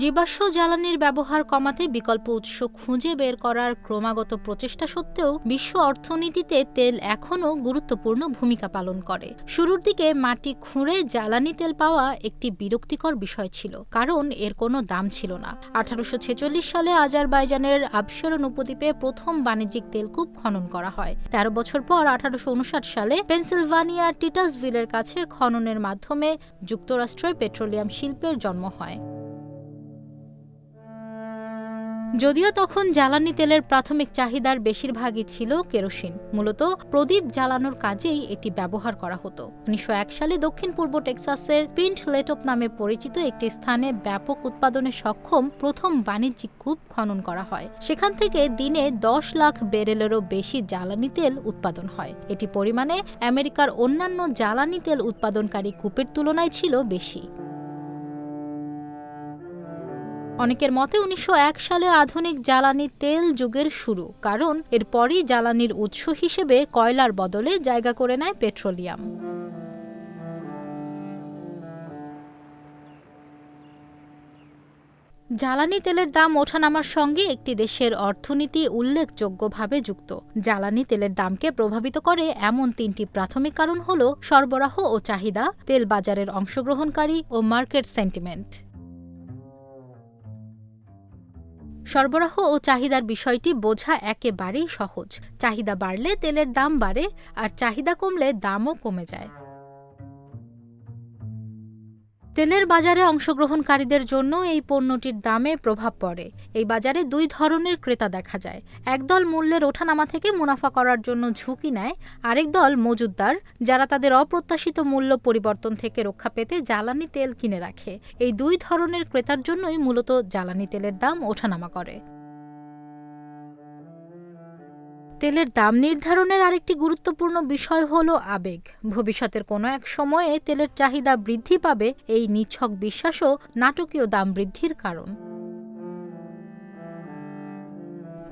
জীবাশ্ম জ্বালানির ব্যবহার কমাতে বিকল্প উৎস খুঁজে বের করার ক্রমাগত প্রচেষ্টা সত্ত্বেও বিশ্ব অর্থনীতিতে তেল এখনও গুরুত্বপূর্ণ ভূমিকা পালন করে। শুরুর দিকে মাটি খুঁড়ে জ্বালানি তেল পাওয়া একটি বিরক্তিকর বিষয় ছিল, কারণ এর কোনো দাম ছিল না। আঠারোশো ছেচল্লিশ সালে আজারবাইজানের আবশেরন উপদ্বীপে প্রথম বাণিজ্যিক তেলকূপ খনন করা হয়। তেরো বছর পর আঠারোশো উনষাট সালে পেনসিলভানিয়ার টিটাসভিলের কাছে খননের মাধ্যমে যুক্তরাষ্ট্রের পেট্রোলিয়াম শিল্পের জন্ম হয়। যদিও তখন জ্বালানি তেলের প্রাথমিক চাহিদার বেশিরভাগই ছিল কেরোসিন। মূলত প্রদীপ জ্বালানোর কাজেই এটি ব্যবহার করা হতো। উনিশশো এক সালে দক্ষিণ পূর্ব টেক্সাসের পিন্ট লেটপ নামে পরিচিত একটি স্থানে ব্যাপক উৎপাদনে সক্ষম প্রথম বাণিজ্যিক কূপ খনন করা হয়। সেখান থেকে দিনে দশ লাখ বেরেলেরও বেশি জ্বালানি তেল উৎপাদন হয়। এটি পরিমাণে আমেরিকার অন্যান্য জ্বালানি তেল উৎপাদনকারী কূপের তুলনায় ছিল বেশি। অনেকের মতে উনিশশো এক সালে আধুনিক জ্বালানি তেল যুগের শুরু, কারণ এরপরই জ্বালানির উৎস হিসেবে কয়লার বদলে জায়গা করে নেয় পেট্রোলিয়াম। জ্বালানি তেলের দাম ওঠানামার সঙ্গে একটি দেশের অর্থনীতি উল্লেখযোগ্যভাবে যুক্ত। জ্বালানি তেলের দামকে প্রভাবিত করে এমন তিনটি প্রাথমিক কারণ হল সরবরাহ ও চাহিদা, তেল বাজারের অংশগ্রহণকারী ও মার্কেট সেন্টিমেন্ট। সরবরাহ ও চাহিদার বিষয়টি বোঝা একেবারেই সহজ। চাহিদা বাড়লে তেলের দাম বাড়ে আর চাহিদা কমলে দামও কমে যায়। তেলের বাজারে অংশগ্রহণকারীদের জন্য এই পণ্যটির দামে প্রভাব পড়ে। এই বাজারে দুই ধরনের ক্রেতা দেখা যায়। একদল মূল্যের ওঠানামা থেকে মুনাফা করার জন্য ঝুঁকি নেয়, আরেক দল মজুদ্দার যারা তাদের অপ্রত্যাশিত মূল্য পরিবর্তন থেকে রক্ষা পেতে জ্বালানি তেল কিনে রাখে। এই দুই ধরনের ক্রেতার জন্যই মূলত জ্বালানি তেলের দাম ওঠানামা করে। তেলের দাম নির্ধারণের আরেকটি গুরুত্বপূর্ণ বিষয় হল আবেগ। ভবিষ্যতের কোনো এক সময়ে তেলের চাহিদা বৃদ্ধি পাবে এই নিছক বিশ্বাসও নাটকীয় দাম বৃদ্ধির কারণ।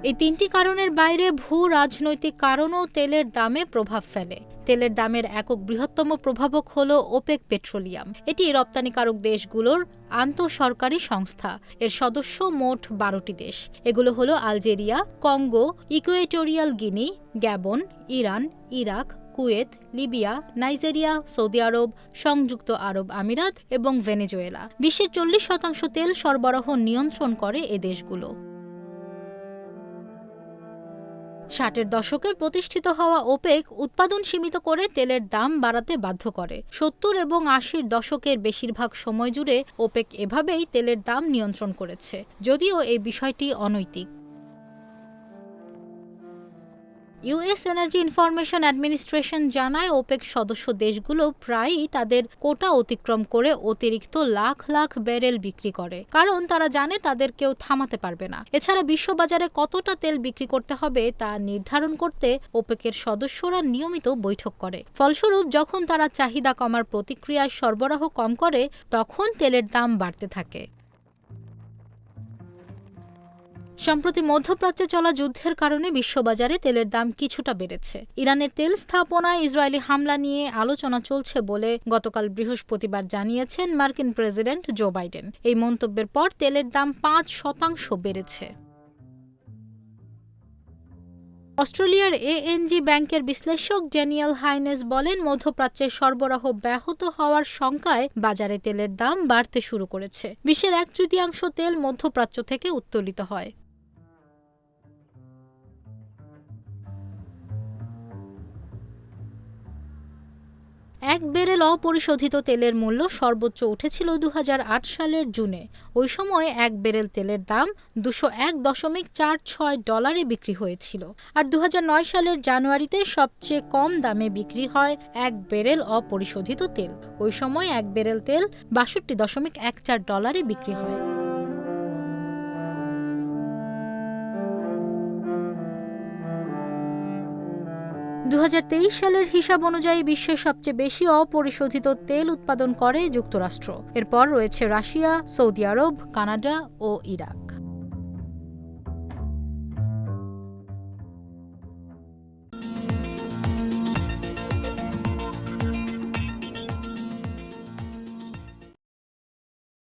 এই তিনটি কারণের বাইরে ভূ রাজনৈতিক কারণও তেলের দামে প্রভাব ফেলে। তেলের দামের একক বৃহত্তম প্রভাবক হল ওপেক পেট্রোলিয়াম। এটি রপ্তানিকারক দেশগুলোর আন্তঃসরকারি সংস্থা। এর সদস্য মোট বারোটি দেশ। এগুলো হলো Algeria, Congo, Equatorial Guinea, Gabon, Iran, Iraq, Kuwait, Libya, Nigeria, Saudi Arab, সংযুক্ত আরব আমিরাত এবং ভেনেজুয়েলা। বিশ্বের চল্লিশ শতাংশ তেল সরবরাহ নিয়ন্ত্রণ করে এ দেশগুলো। ষাটের দশকে প্রতিষ্ঠিত হওয়া ওপেক উৎপাদন সীমিত করে তেলের দাম বাড়াতে বাধ্য করে। সত্তর এবং আশির দশকের বেশিরভাগ সময় জুড়ে ওপেক এভাবেই তেলের দাম নিয়ন্ত্রণ করেছে, যদিও এই বিষয়টি অনৈতিক। ইউএস এনার্জি ইনফরমেশন অ্যাডমিনিস্ট্রেশন জানায়, ওপেক সদস্য দেশগুলো প্রায়ই তাদের কোটা অতিক্রম করে অতিরিক্ত লাখ লাখ ব্যারেল বিক্রি করে। কারণ তারা জানে তাদের কেউ থামাতে পারবে না। এছাড়া বিশ্ববাজারে কতটা তেল বিক্রি করতে হবে তা নির্ধারণ করতে ওপেকের সদস্যরা নিয়মিত বৈঠক করে। ফলস্বরূপ, যখন তারা চাহিদা কমার প্রতিক্রিয়ায় সরবরাহ কম করে, তখন তেলের দাম বাড়তে থাকে। সম্প্রতি মধ্যপ্রাচ্যে চলা যুদ্ধের কারণে বিশ্ববাজারে তেলের দাম কিছুটা বেড়েছে। ইরানের তেল স্থাপনায় ইসরায়েলি হামলা নিয়ে আলোচনা চলছে বলে গতকাল বৃহস্পতিবার জানিয়েছেন মার্কিন প্রেসিডেন্ট জো বাইডেন। এই মন্তব্যের পর তেলের দাম পাঁচ শতাংশ বেড়েছে। অস্ট্রেলিয়ার এএনজি ব্যাংকের বিশ্লেষক ড্যানিয়েল হাইনেস বলেন মধ্যপ্রাচ্যের সরবরাহ ব্যাহত হওয়ার শঙ্কায় বাজারে তেলের দাম বাড়তে শুরু করেছে। বিশ্বের এক তৃতীয়াংশ তেল মধ্যপ্রাচ্য থেকে উত্তোলিত হয়। এক বেরেল অপরিশোধিত তেলের মূল্য সর্বোচ্চ উঠেছিল দু হাজার আট সালের জুনে। ওই সময় এক বেরেল তেলের দাম দুশো এক দশমিক চার ছয় ডলারে বিক্রি হয়েছিল। আর দু হাজার নয় সালের জানুয়ারিতে সবচেয়ে কম দামে বিক্রি হয় এক বেরেল অপরিশোধিত তেল। ওই সময় এক বেরেল তেল বাষট্টি দশমিক এক চার ডলারে বিক্রি হয়। দু হাজার তেইশ সালের হিসাব অনুযায়ী বিশ্বের সবচেয়ে বেশি অপরিশোধিত তেল উৎপাদন করে যুক্তরাষ্ট্র। এরপর রয়েছে রাশিয়া, সৌদি আরব, কানাডা ও ইরাক।